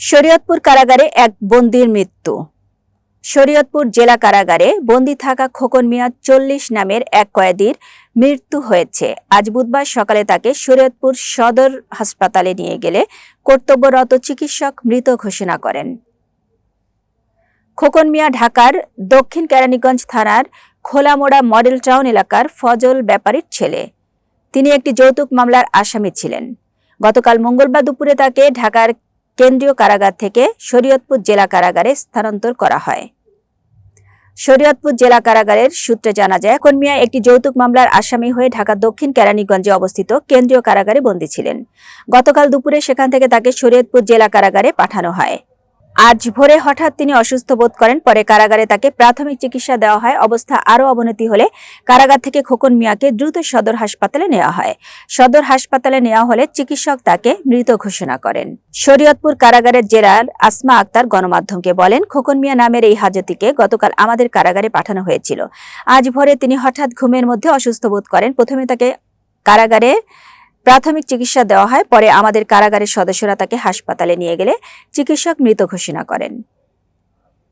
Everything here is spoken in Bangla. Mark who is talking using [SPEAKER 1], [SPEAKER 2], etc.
[SPEAKER 1] শরীয়তপুর কারাগারে এক বন্দির মৃত্যু। শরীয়তপুর জেলা কারাগারে বন্দি থাকা খোকন মিয়া চল্লিশ নামের এক কয়েদির মৃত্যু হয়েছে। আজ বুধবার সকালে তাকে শরীয়তপুর সদর হাসপাতালে নিয়ে গেলে কর্তব্যরত চিকিৎসক মৃত ঘোষণা করেন। খোকন মিয়া ঢাকার দক্ষিণ কেরানীগঞ্জ থানার খোলামোড়া মডেল টাউন এলাকার ফজল ব্যাপারীর ছেলে। তিনি একটি যৌতুক মামলার আসামি ছিলেন। গতকাল মঙ্গলবার দুপুরে তাকে ঢাকার কেন্দ্রীয় কারাগার থেকে শরীয়তপুর জেলা কারাগারে স্থানান্তর করা হয়। শরীয়তপুর জেলা কারাগারের সূত্রে জানা যায় এখন মিয়া একটি যৌতুক মামলার আসামি হয়ে ঢাকা দক্ষিণ কেরানীগঞ্জে অবস্থিত কেন্দ্রীয় কারাগারে বন্দী ছিলেন। গতকাল দুপুরে সেখান থেকে তাকে শরীয়তপুর জেলা কারাগারে পাঠানো হয়। আজ ভোরে হঠাৎ তিনি অসুস্থ বোধ করেন, পরে কারাগারে তাকে প্রাথমিক চিকিৎসা দেওয়া হয়। অবস্থা আরও অবনতি হলে কারাগার থেকে খোকন মিয়াকে দ্রুত সদর হাসপাতালে নেওয়া হয়। সদর হাসপাতালে নেওয়া হলে চিকিৎসক তাকে মৃত ঘোষণা করেন। শরীয়তপুর কারাগারের জেরার আসমা আক্তার গণমাধ্যমকে বলেন, খোকন মিয়া নামের এই হাজতিকে গতকাল আমাদের কারাগারে পাঠানো হয়েছিল। আজ ভোরে তিনি হঠাৎ ঘুমের মধ্যে অসুস্থ বোধ করেন। প্রথমে তাকে কারাগারে প্রাথমিক চিকিৎসা দেওয়া হয়, পরে আমাদের কারাগারের সদস্যরা তাকে হাসপাতালে নিয়ে গেলে চিকিৎসক মৃত ঘোষণা করেন।